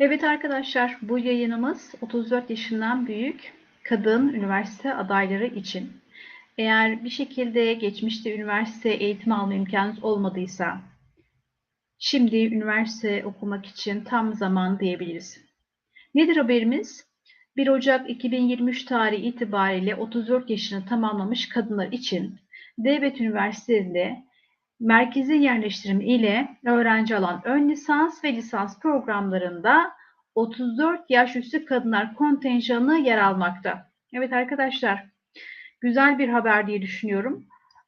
Evet arkadaşlar, bu yayınımız 34 yaşından büyük kadın üniversite adayları için. Eğer bir şekilde geçmişte üniversite eğitimi alma imkanınız olmadıysa, şimdi üniversite okumak için tam zaman diyebiliriz. Nedir haberimiz? 1 Ocak 2023 tarihi itibariyle 34 yaşını tamamlamış kadınlar için Devlet Üniversitelerinde merkezi yerleştirme ile öğrenci alan ön lisans ve lisans programlarında 34 yaş üstü kadınlar kontenjanı yer almakta. Evet arkadaşlar, güzel bir haber diye düşünüyorum.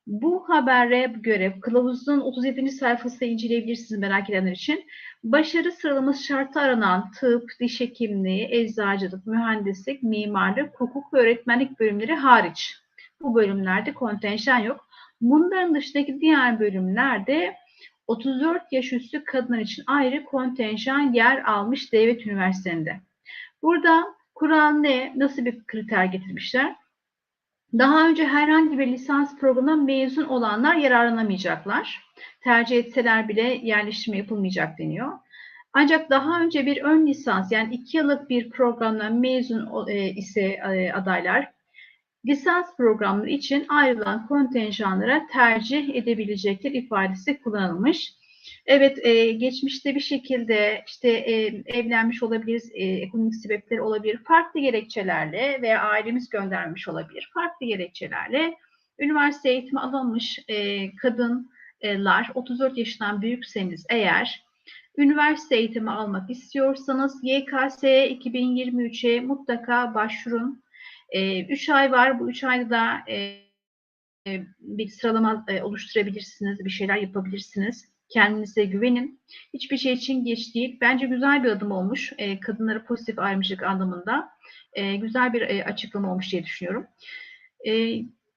Bu habere göre kılavuzun 37. sayfasında inceleyebilirsiniz merak edenler için. Başarı sıralaması şartı aranan tıp, diş hekimliği, eczacılık, mühendislik, mimarlık, hukuk ve öğretmenlik bölümleri hariç. Bu bölümlerde kontenjan yok. Bunların dışındaki diğer bölümlerde 34 yaş üstü kadınlar için ayrı kontenjan yer almış devlet üniversitelerinde. Burada kural ne? Nasıl bir kriter getirmişler? Daha önce herhangi bir lisans programından mezun olanlar yararlanamayacaklar. Tercih etseler bile yerleştirme yapılmayacak deniyor. Ancak daha önce bir ön lisans yani iki yıllık bir programdan mezun e, ise e, adaylar lisans programları için ayrılan kontenjanlara tercih edebilecektir ifadesi kullanılmış. Evet, e, geçmişte bir şekilde işte e, evlenmiş olabiliriz, e, ekonomik sebepler olabilir, farklı gerekçelerle veya ailemiz göndermiş olabilir, farklı gerekçelerle üniversite eğitimi alınmış e, kadınlar 34 yaşından büyükseniz eğer üniversite eğitimi almak istiyorsanız YKS 2023'e mutlaka başvurun. 3 e, ay var, bu 3 ayda da e, bir sıralama e, oluşturabilirsiniz, bir şeyler yapabilirsiniz. Kendinize güvenin. Hiçbir şey için geç değil. Bence güzel bir adım olmuş. E, kadınlara pozitif ayrımcılık anlamında. E, güzel bir e, açıklama olmuş diye düşünüyorum. E,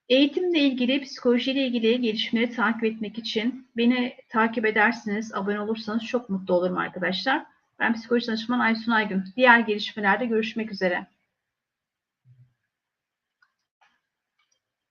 eğitimle ilgili, psikolojiyle ilgili gelişmeleri takip etmek için beni takip edersiniz, abone olursanız çok mutlu olurum arkadaşlar. Ben psikoloji danışmanı Aysun Aygün. Diğer gelişmelerde görüşmek üzere.